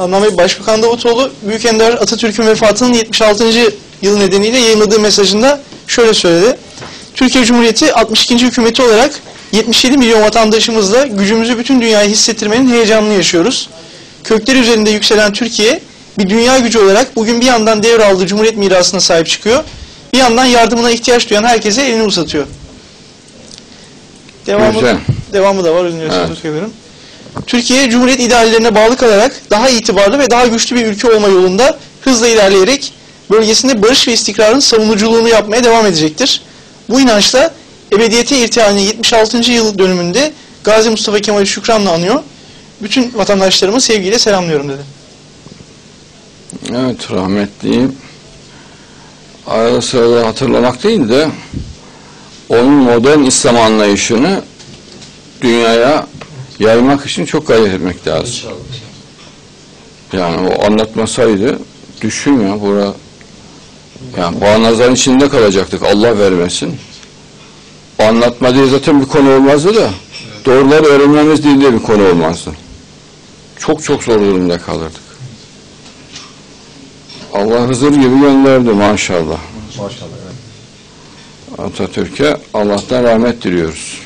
Adnan Bey, Başbakan Davutoğlu, Büyük Ender Atatürk'ün vefatının 76. yılı nedeniyle yayınladığı mesajında şöyle söyledi. Türkiye Cumhuriyeti 62. hükümeti olarak 77 milyon vatandaşımızla gücümüzü bütün dünyaya hissettirmenin heyecanını yaşıyoruz. Kökleri üzerinde yükselen Türkiye bir dünya gücü olarak bugün bir yandan devraldığı Cumhuriyet mirasına sahip çıkıyor. Bir yandan yardımına ihtiyaç duyan herkese elini uzatıyor. Devamı, Güzel. devamı da var. Özür Evet. Türkiye Cumhuriyet ideallerine bağlı kalarak daha itibarlı ve daha güçlü bir ülke olma yolunda hızla ilerleyerek bölgesinde barış ve istikrarın savunuculuğunu yapmaya devam edecektir. Bu inançla ebediyete irtihalinin 76. yıl dönümünde Gazi Mustafa Kemal'i şükranla anıyor. Bütün vatandaşlarımı sevgiyle selamlıyorum dedi. Evet rahmetli arada sırada hatırlamak değil de onun modern İslam anlayışını dünyaya yaymak için çok gayret etmek lazım. Yani o anlatmasaydı düşün ya bura yani bağnazların içinde kalacaktık Allah vermesin. Anlatma diye zaten bir konu olmazdı da doğruları öğrenmemiz de bir konu olmazdı. Çok çok zor durumda kalırdık. Allah Hızır gibi gönderdi maşallah. Maşallah. Evet. Atatürk'e Allah'tan rahmet diliyoruz.